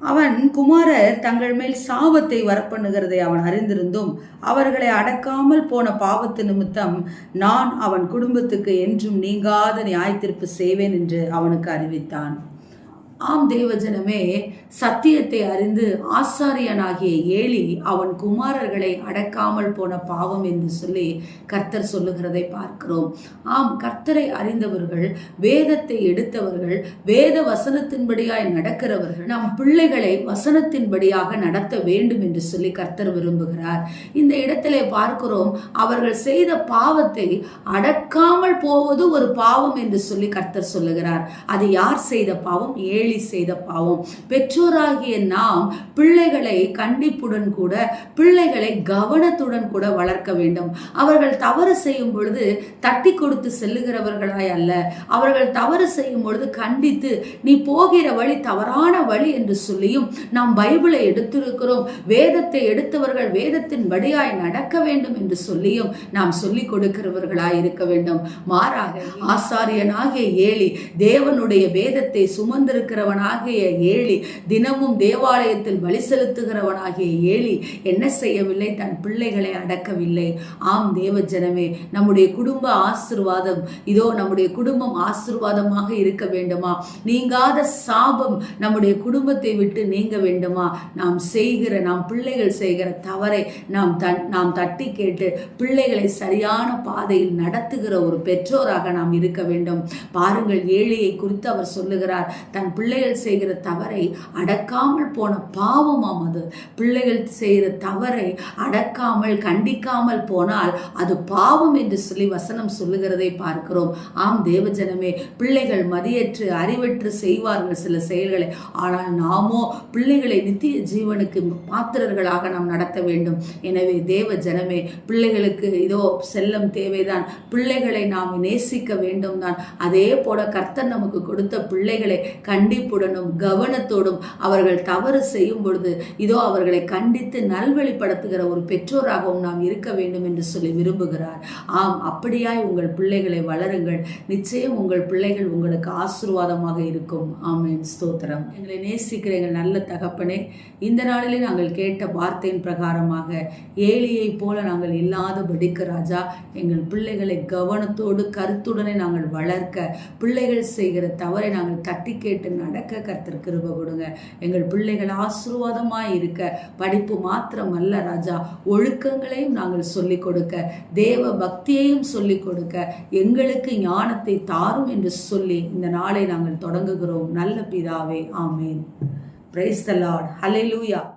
அவன் குமாரர் தங்கள் மேல் சாபத்தை வரப்பண்ணுகிறதை அவன் அறிந்திருந்தும் அவர்களை அடக்காமல் போன பாவத்து நிமித்தம் நான் அவன் குடும்பத்துக்கு என்றும் நீங்காத நியாயத்திற்பு செய்வேன் என்று அவனுக்கு அறிவித்தான். ஆம் தேவஜனமே சத்தியத்தை அறிந்து ஆசாரியனாகிய ஏலி அவன் குமாரர்களை அடக்காமல் போன பாவம் என்று சொல்லி கர்த்தர் சொல்லுகிறதை பார்க்கிறோம். ஆம் கர்த்தரை அறிந்தவர்கள் வேதத்தை எடுத்தவர்கள் வேத வசனத்தின்படியாய் நடக்கிறவர்கள் நம் பிள்ளைகளை வசனத்தின்படியாக நடத்த வேண்டும் என்று சொல்லி கர்த்தர் விரும்புகிறார். இந்த இடத்திலே பார்க்கிறோம் அவர்கள் செய்த பாவத்தை அடக்காமல் போவது ஒரு பாவம் என்று சொல்லி கர்த்தர் சொல்லுகிறார். அது யார் செய்த பாவம்? ஏழு செய்த பாவம். பெற்றோராகிய நாம் பிள்ளைகளை கண்டிப்புடன் கூட பிள்ளைகளை கவனத்துடன் கூட வளர்க்க வேண்டும். அவர்கள் தவறு செய்யும் பொழுது தட்டி கொடுத்து செல்லுகிறவர்களாய் அல்ல. அவர்கள் தவறு செய்யும் பொழுது கண்டித்து நீ போகிற வழி தவறான வழி என்று சொல்லியும் நாம் பைபிளை எடுத்திருக்கிறோம். வேதத்தை எடுத்தவர்கள் வேதத்தின் படியாய் நடக்க வேண்டும் என்று சொல்லியும் நாம் சொல்லிக் கொடுக்கிறவர்களாய் இருக்க வேண்டும். மாறாக ஆசாரியனாகிய ஏலி தேவனுடைய வேதத்தை சுமந்திருக்கிறவனாகிய ஏழி தினமும் தேவாலயத்தில் பலி செலுத்துகிறவனாகிய ஏழி என்ன செய்யவில்லை? தன் பிள்ளைகளை அடக்கவில்லை. ஆம் தேவ ஜனமே நம்முடைய குடும்ப ஆசிர்வாதம் இதோ நம்முடைய குடும்பம் ஆசிர்வாதமாக இருக்க வேண்டுமா? நீங்காத சாபம் நம்முடைய குடும்பத்தை விட்டு நீங்க வேண்டுமா? நாம் செய்கிற நாம் பிள்ளைகள் செய்கிற தவறை நாம் தன் நாம் தட்டி கேட்டு பிள்ளைகளை சரியான பாதையில் நடத்துகிற ஒரு பெற்றோராக நாம் இருக்க வேண்டும். பாருங்கள் ஏழையை குறித்து அவர் சொல்லுகிறார். தன் பிள்ளை பிள்ளைகள் செய்கிற தவறை அடக்காமல் போன பாவமாம் அது. பிள்ளைகள் செய்கிற தவறை அடக்காமல் கண்டிக்காமல் போனால் அது பாவம் என்று சொல்லி வசனம் சொல்லுகிறதை பார்க்கிறோம். ஆம் தேவஜனமே பிள்ளைகள் மதியற்று அறிவற்று செய்வார்கள் சில செயல்களை. ஆனால் நாமோ பிள்ளைகளை நித்திய ஜீவனுக்கு பாத்திரர்களாக நாம் நடத்த வேண்டும். எனவே தேவ ஜனமே பிள்ளைகளுக்கு இதோ செல்லம் தேவைதான். பிள்ளைகளை நாம் நேசிக்க வேண்டும் தான் அதே போல கர்த்தர் நமக்கு கொடுத்த பிள்ளைகளை கண்டி விழிப்புடனும் கவனத்தோடும் அவர்கள் தவறு செய்யும் பொழுது இதோ அவர்களை கண்டித்து நல்வழிப்படுத்துகிற ஒரு பெற்றோராகவும் நாம் இருக்க வேண்டும் என்று சொல்லி விரும்புகிறார். ஆம் அப்படியாய் உங்கள் பிள்ளைகளை வளருங்கள். நிச்சயம் உங்கள் பிள்ளைகள் உங்களுக்கு ஆசீர்வாதமாக இருக்கும். ஆமேன். ஸ்தோத்திரம். எங்களை நேசிக்கிற எங்கள் நல்ல தகப்பனே இந்த நாளிலே நாங்கள் கேட்ட வார்த்தையின் பிரகாரமாக ஏலியை போல நாங்கள் இல்லாதபடிக்கு ராஜா எங்கள் பிள்ளைகளை கவனத்தோடு கருத்துடனே நாங்கள் வளர்க்க பிள்ளைகள் செய்கிற தவறை நாங்கள் தட்டி கேட்டு நடக்க கர்த்தர் கிருப கொடுங்க. எங்கள் பிள்ளைகள் ஆசீர்வாதமாய் இருக்க. படிப்பு மாத்திரம் அல்ல ராஜா. ஒழுக்கங்களையும் நாங்கள் சொல்லிக் கொடுக்க. தேவ பக்தியையும் சொல்லிக் கொடுக்க. எங்களுக்கு ஞானத்தை தாரும் என்று சொல்லி இந்த நாளை நாங்கள் தொடங்குகிறோம். நல்ல பிதாவே ஆமேன். பிரைஸ் த லார்ட் லூயா